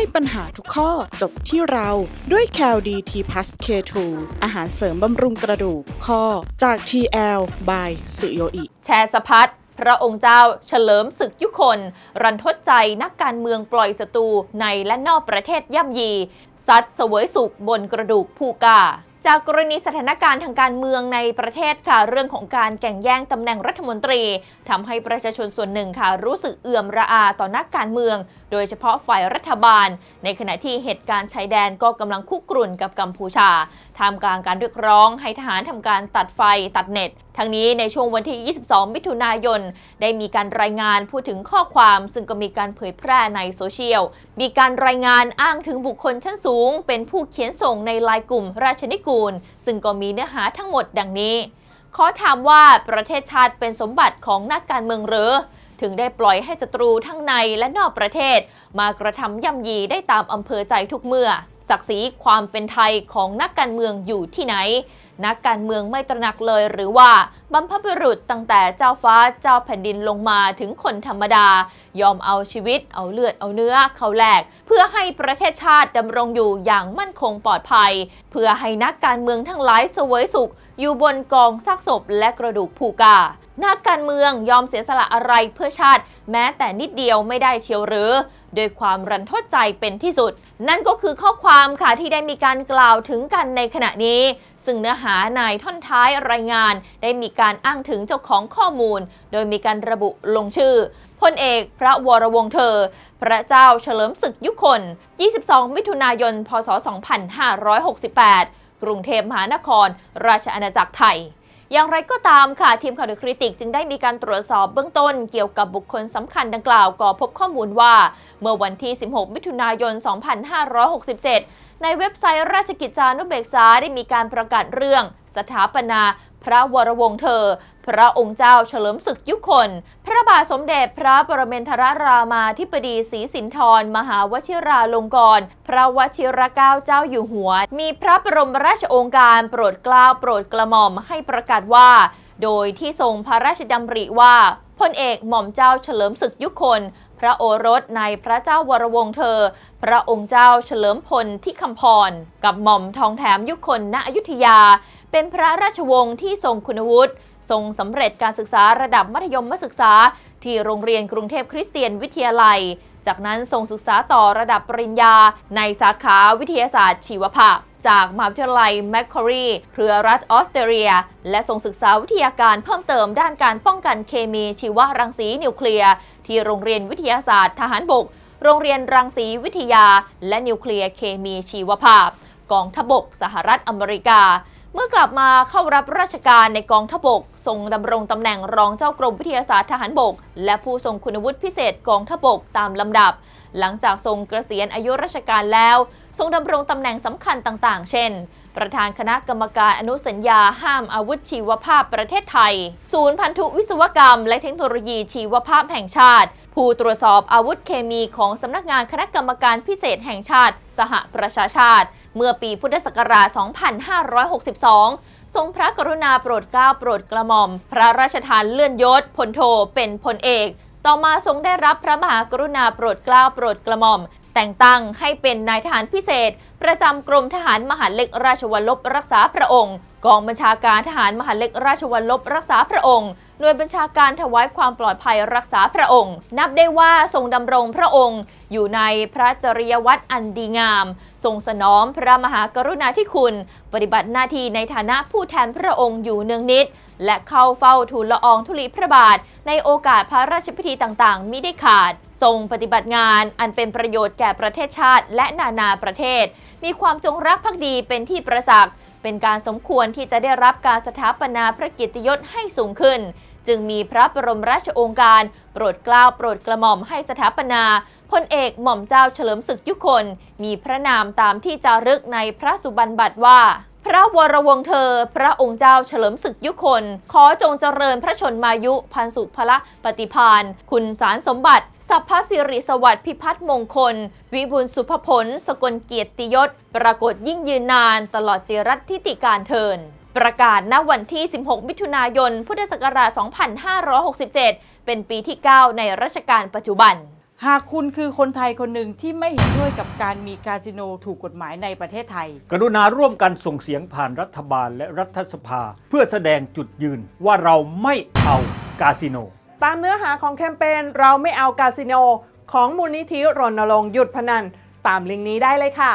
ให้ปัญหาทุกข้อจบที่เราด้วย c a l d t p l u s K2 อาหารเสริมบำรุงกระดูกข้อจาก TL by สุโยอิ แชร์สะพัดพระองค์เจ้าเฉลิมศึกยุคน รันทดใจนักการเมืองปล่อยศัตรูในและนอกประเทศย่ำยี ซัดเสวยสุขบนกระดูกผู้กา จากกรณีสถานการณ์ทางการเมืองในประเทศค่ะเรื่องของการแข่งแย่งตำแหน่งรัฐมนตรีทำให้ประชาชนส่วนหนึ่งค่ะรู้สึกเอื่อมระอาต่อนักการเมือง โดยเฉพาะฝ่ายรัฐบาล ในขณะที่เหตุการณ์ชายแดนก็กำลังคุกรุ่นกับกัมพูชา ทำกลางการเรียกร้องให้ทหารทำการตัดไฟตัดเน็ต ทั้งนี้ในช่วงวันที่ 22 มิถุนายน ได้มีการรายงานพูดถึงข้อความซึ่งก็มีการเผยแพร่ในโซเชียล มีการรายงานอ้างถึงบุคคลชั้นสูง เป็นผู้เขียนส่งในไลน์กลุ่มราชนิกูล ซึ่งก็มีเนื้อหาทั้งหมดดังนี้ ขอถามว่าประเทศชาติเป็นสมบัติของนักการเมืองหรือถึงได้ปล่อยให้ศัตรูทั้งในและนอกประเทศ มากระทำย่ำยีได้ตามอำเภอใจทุกเมื่อ ศักดิ์ศรีความเป็นไทยของนักการเมืองอยู่ที่ไหน นักการเมืองไม่ตระหนักเลยหรือว่าบรรพบุรุษตั้งแต่เจ้าฟ้าเจ้าแผ่นดินลงมาถึงคนธรรมดา ยอมเอาชีวิต เอาเลือดเอาเนื้อเขาแลกเพื่อให้ประเทศชาติดำรงอยู่อย่างมั่นคงปลอดภัย เพื่อให้นักการเมืองทั้งหลายสวยสุข อยู่บนกองซากศพและกระดูกผูกานักการเมืองยอมเสียสละอะไรเพื่อชาติ แม้แต่นิดเดียวไม่ได้เชียวหรือ โดยความรันทดใจเป็นที่สุด นั่นก็คือข้อความค่ะที่ได้มีการกล่าวถึงกันในขณะนี้ ซึ่งเนื้อหาในท่อนท้ายรายงาน ได้มีการอ้างถึงเจ้าของข้อมูล โดยมีการระบุลงชื่อพลเอกพระวรวงศ์เธอ พระเจ้าเฉลิมศึกยุคน 22 มิถุนายน พศ 2568 กรุงเทพมหานคร ราชอาณาจักรไทย อย่างไรก็ตามค่ะ ทีมข่าวเดอะคริติกจึงได้มีการตรวจสอบเบื้องต้นเกี่ยวกับบุคคลสำคัญดังกล่าวก็พบข้อมูลว่า เมื่อวันที่ 16 มิถุนายน 2567 ในเว็บไซต์ราชกิจจานุเบกษาได้มีการประกาศเรื่อง สถาปนา พระวรวงศ์เธอ พระองค์เจ้าเฉลิมศึกยุคน พระบาทสมเด็จพระปรเมนทรรามาธิบดีศรีสินธร มหาวชิราลงกรณ์พระวชิรเกล้าเจ้าอยู่หัว มีพระบรมราชโองการโปรดเกล้าโปรดกระหม่อมให้ประกาศว่า โดยที่ทรงพระราชดำริว่าพลเอกหม่อมเจ้าเฉลิมศึกยุคน พระโอรสในพระเจ้าวรวงศ์เธอ พระองค์เจ้าเฉลิมพลที่คำพร กับหม่อมทองแถมยุคนณอยุธยา เป็นพระราชวงศ์ที่ทรงคุณวุฒิทรงสำเร็จการศึกษาระดับมัธยมศึกษา ที่โรงเรียนกรุงเทพคริสเตียนวิทยาลัย จากนั้นทรงศึกษาต่อระดับปริญญา ในสาขาวิทยาศาสตร์ชีวภาพ จากมหาวิทยาลัยแมคคอรีเครือรัฐออสเตรเลีย และทรงศึกษาวิทยาการเพิ่มเติมด้านการป้องกันเคมีชีวรังสีนิวเคลียร์ที่โรงเรียนวิทยาศาสตร์ทหารบก โรงเรียนรังสีวิทยา และนิวเคลียร์เคมีชีวภาพ กองทพบกสหรัฐอเมริกา มื่อกลับมาเข้ารับราชการในกองทบก ทรงดำรงตำแหน่งรองเจ้ากรมวิทยาศาสตร์ทหารบก และผู้ทรงคุณวุฒิพิเศษกองทบกตามลำดับ หลังจากทรงเกษียณอายุราชการแล้ว ทรงดำรงตำแหน่งสำคัญต่างๆ เช่น ประธานคณะกรรมการอนุสัญญาห้ามอาวุธชีวภาพประเทศไทย ศูนย์พันธุวิศวกรรม และเทคโนโลยีชีวภาพแห่งชาติ ผู้ตรวจสอบอาวุธเคมีของสำนักงานคณะกรรมการพิเศษแห่งชาติ สหประชาชาติ เมื่อปีพุทธศักราช 2562 ทรงพระกรุณาโปรดเกล้าโปรดกระหม่อม พระราชทานเลื่อนยศพลโทเป็นพลเอก ต่อมาทรงได้รับพระมหากรุณาโปรดเกล้าโปรดกระหม่อม แต่งตั้งให้เป็นนายทหารพิเศษ ประจำกรมทหารมหาเล็กราชวัลลบรักษาพระองค์ กองบัญชาการทหารมหาเล็กราชวัลลบรักษาพระองค์ หน่วยบัญชาการถวายความปลอดภัยรักษาพระองค์ นับได้ว่าทรงดำรงพระองค์ อยู่ในพระจริยวัตรอันดีงาม ทรงสนองพระมหากรุณาธิคุณ ปฏิบัติหน้าที่ในฐานะผู้แทนพระองค์อยู่เนืองนิด และเข้าเฝ้าทูลละอองธุลีพระบาท ในโอกาสพระราชพิธีต่างๆมิได้ขาด ทรงปฏิบัติงานอันเป็นประโยชน์แก่ประเทศชาติ และนานาประเทศ มีความจงรักภักดีเป็นที่ประจักษ์เป็นการสมควรที่จะได้รับการสถาปนาพระกียรติยศให้สูงขึ้น จึงมีพระบรมราชโองการ โปรดเกล้าโปรดกระหม่อมให้สถาปนาพลเอกหม่อมเจ้าเฉลิมศึกยุคน มีพระนามตามที่จารึกในพระสุบรรณบัตรว่า พระวรวงศ์เธอ พระองค์เจ้าเฉลิมศึกยุคน ขอจงเจริญพระชนมายุพันสุพละปฏิพานคุณสารสมบัติสัพพสิริสวัสดิ์พิพัฒน์มงคล วิบูลสุภผลสกลเกียรติยศ ปรากฏยิ่งยืนนานตลอดเจรัตทิติการเทิน ประกาศณวันที่ 16 มิถุนายน พุทธศักราช 2567 เป็นปีที่ 9 ในรัชกาลปัจจุบัน หากคุณคือคนไทยคนหนึ่งที่ไม่เห็นด้วยกับการมีคาสิโนถูกกฎหมายในประเทศไทย กรุณาร่วมกันส่งเสียงผ่านรัฐบาลและรัฐสภา เพื่อแสดงจุดยืนว่าเราไม่เอากาสิโน ตามเนื้อหาของแคมเปญเราไม่เอาคาสิโน ของมูลนิธิรณรงค์หยุดพนัน ตามลิงก์นี้ได้เลยค่ะ